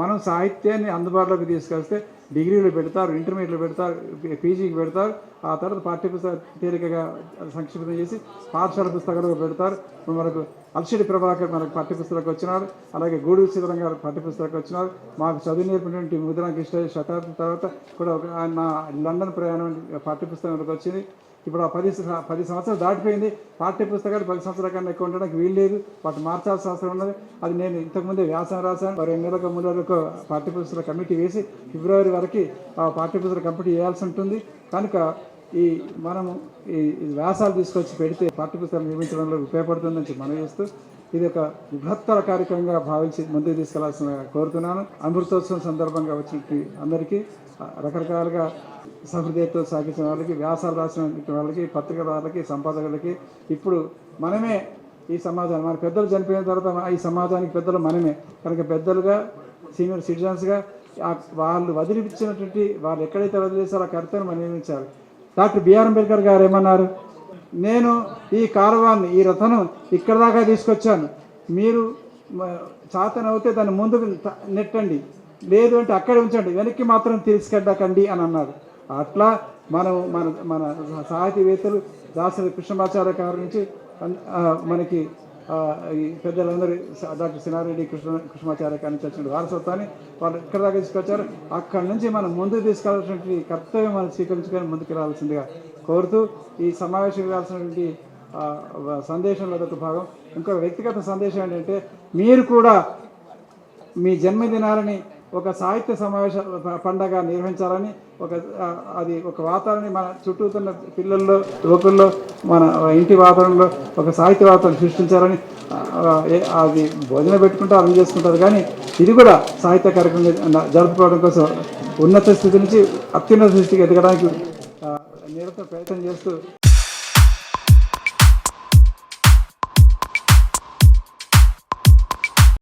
మనం సాహిత్యాన్ని అందుబాటులోకి తీసుకొస్తే డిగ్రీలు పెడతారు ఇంటర్మీడియట్లో పెడతారు పీజీకి పెడతారు ఆ తర్వాత పాఠ్యపుస్తక తేలికగా సంక్షిప్తం చేసి పాఠశాల పుస్తకాలు పెడతారు. మనకు అల్షిడి ప్రభాకర్ మనకు పాఠ్యపుస్తకాలకు వచ్చినాడు అలాగే గూడూరు సీతరం గారు పాఠ్యపుస్తకాలకు వచ్చినారు మాకు చదువు నేర్పినటువంటి ముద్రా కృష్ణ శతాబ్దం తర్వాత కూడా ఒక ఆయన నా లండన్ ప్రయాణం పాఠ్యపుస్తకాలకు వచ్చింది. ఇప్పుడు ఆ పది పది సంవత్సరాలు దాటిపోయింది. పాఠ్య పుస్తకాలు పది సంవత్సరాల కన్నా ఎక్కువ ఉండడానికి వీలు లేదు. వాటి మార్చాల్సిన అవసరం ఉన్నది. అది నేను ఇంతకుముందే వ్యాసం రాశాను. మరి రెండు నెలలకు మూడు నెలలకు పాఠ్యపుస్తక కమిటీ వేసి ఫిబ్రవరి వరకు ఆ పాఠ్యపుస్తక కమిటీ వేయాల్సి ఉంటుంది. కనుక ఈ మనము ఈ వ్యాసాలు తీసుకొచ్చి పెడితే పాఠ్యపుస్తకాలు నిర్మించడంలో ఉపయోగపడుతుందని చెప్పి మనం చేస్తూ ఇది ఒక బృహత్తర కార్యక్రమంగా భావించి ముందుకు తీసుకెళ్ళాల్సిన కోరుతున్నాను. అమృతోత్సవం సందర్భంగా వచ్చిన అందరికీ రకరకాలుగా సహృదయతో సాగించిన వాళ్ళకి వ్యాసాలు రాసిన వాళ్ళకి పత్రికదారులకి వాళ్ళకి సంపాదకులకి ఇప్పుడు మనమే ఈ సమాజాన్ని మన పెద్దలు చనిపోయిన తర్వాత ఈ సమాజానికి పెద్దలు మనమే. కనుక పెద్దలుగా సీనియర్ సిటిజన్స్గా వాళ్ళు వదిలిపించినటువంటి వాళ్ళు ఎక్కడైతే వదిలేసారో ఆ కర్తను మనం నిర్మించాలి. డాక్టర్ బిఆర్ అంబేద్కర్ గారు ఏమన్నారు? నేను ఈ కాలువాన్ని ఈ రథను ఇక్కడ దాకా తీసుకొచ్చాను. మీరు చాతనవుతే దాన్ని ముందుకు నెట్టండి. లేదు అంటే అక్కడే ఉంచండి. వెనక్కి మాత్రం తీసుకెళ్ళకండి అని అన్నారు. అట్లా మనం మన మన సాహితీవేత్తలు దాసరి కృష్ణమాచార్య గారి నుంచి మనకి పెద్దలందరూ డాక్టర్ సినారెడ్డి కృష్ణ కృష్ణాచార్య కానీ వచ్చిన వారసత్వాన్ని వాళ్ళు ఇక్కడ దాకా తీసుకొచ్చారు అక్కడి నుంచి మనం ముందుకు తీసుకెళ్ళాల్సినటువంటి కర్తవ్యం మనం స్వీకరించుకొని ముందుకు రావాల్సిందిగా కోరుతూ ఈ సమావేశం రావాల్సినటువంటి సందేశంలో అదొక భాగం. ఇంకొక వ్యక్తిగత సందేశం ఏంటంటే మీరు కూడా మీ జన్మదినాలని ఒక సాహిత్య సమావేశ పండగ నిర్వహించాలని ఒక అది ఒక వాతావరణం మన చుట్టూతున్న పిల్లల్లో యువకుల్లో మన ఇంటి వాతావరణంలో ఒక సాహిత్య వాతావరణం సృష్టించాలని అది భోజనం పెట్టుకుంటూ అర్థం చేసుకుంటారు. కానీ ఇది కూడా సాహిత్య కార్యక్రమం జరుపుకోవడం కోసం ఉన్నత స్థితి నుంచి అత్యున్నత స్థితికి ఎదగడానికి ఆ, నిరంతర ప్రయత్నం చేస్తూ